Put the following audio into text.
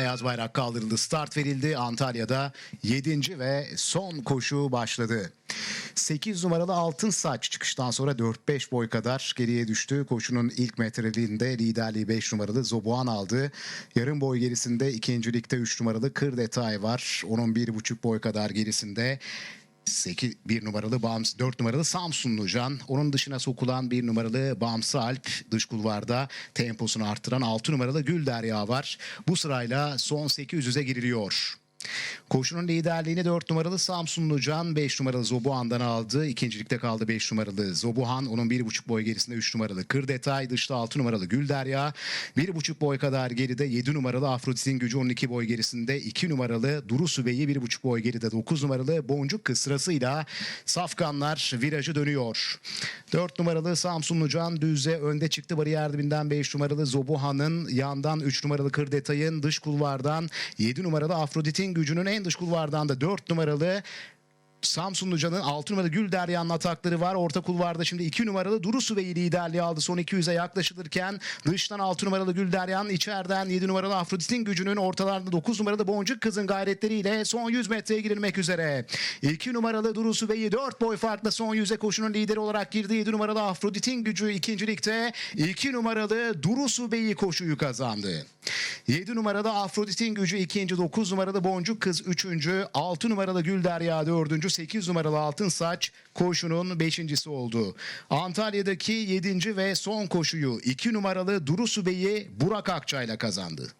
Beyaz bayrak kaldırıldı. Start verildi. Antalya'da 7. ve son koşu başladı. 8 numaralı Altın Saç çıkıştan sonra 4-5 boy kadar geriye düştü. Koşunun ilk metreliğinde liderliği 5 numaralı Zobuan aldı. Yarım boy gerisinde ikincilikte 3 numaralı Kır Detay var. Onun 1,5 boy kadar gerisinde 8 1 numaralı Bams 4 numaralı Samsunlu Can. Onun dışına sokulan 1 numaralı Bamsı Alp dış kulvarda temposunu arttıran 6 numaralı Gül Derya var. Bu sırayla son 800'e giriliyor. Koşunun liderliğini 4 numaralı Samsunlu Can 5 numaralı Zobuhan'dan aldı. İkincilikte kaldı 5 numaralı Zobuhan. Onun 1,5 boy gerisinde 3 numaralı Kır Detay. Dışta 6 numaralı Gül Derya. 1,5 boy kadar geride 7 numaralı Afrodit'in gücü 12 boy gerisinde 2 numaralı Duru Sübey'i 1,5 boy geride 9 numaralı Boncuk Kız sırasıyla Safkanlar virajı dönüyor. 4 numaralı Samsunlu Can düze önde çıktı bariyer dibinden 5 numaralı Zobuhan'ın yandan 3 numaralı Kır Detay'ın dış kulvardan 7 numaralı Afrodit'in gücünün en dış kulvardan da 4 numaralı Samsunlucan'ın 6 numaralı Gül Derya'nın atakları var. Orta kulvarda şimdi 2 numaralı Duru Süvey'i liderliği aldı. Son 200'e yaklaşılırken dıştan 6 numaralı Gül Derya'nın içeriden 7 numaralı Afrodit'in gücünün ortalarda 9 numaralı Boncuk Kız'ın gayretleriyle son 100 metreye girilmek üzere. 2 numaralı Duru Süvey'i 4 boy farkla son 100'e koşunun lideri olarak girdi. 7 numaralı Afrodit'in gücü ikincilikte 2 numaralı Duru Süvey'i koşuyu kazandı. 7 numaralı Afrodit'in gücü ikinci, 9 numaralı Boncuk Kız üçüncü, 6 numaralı Gül Derya dördüncü, 8 numaralı Altın Saç koşunun beşincisi oldu. Antalya'daki 7. ve son koşuyu 2 numaralı Duru Sübey'i Burak Akçay'la kazandı.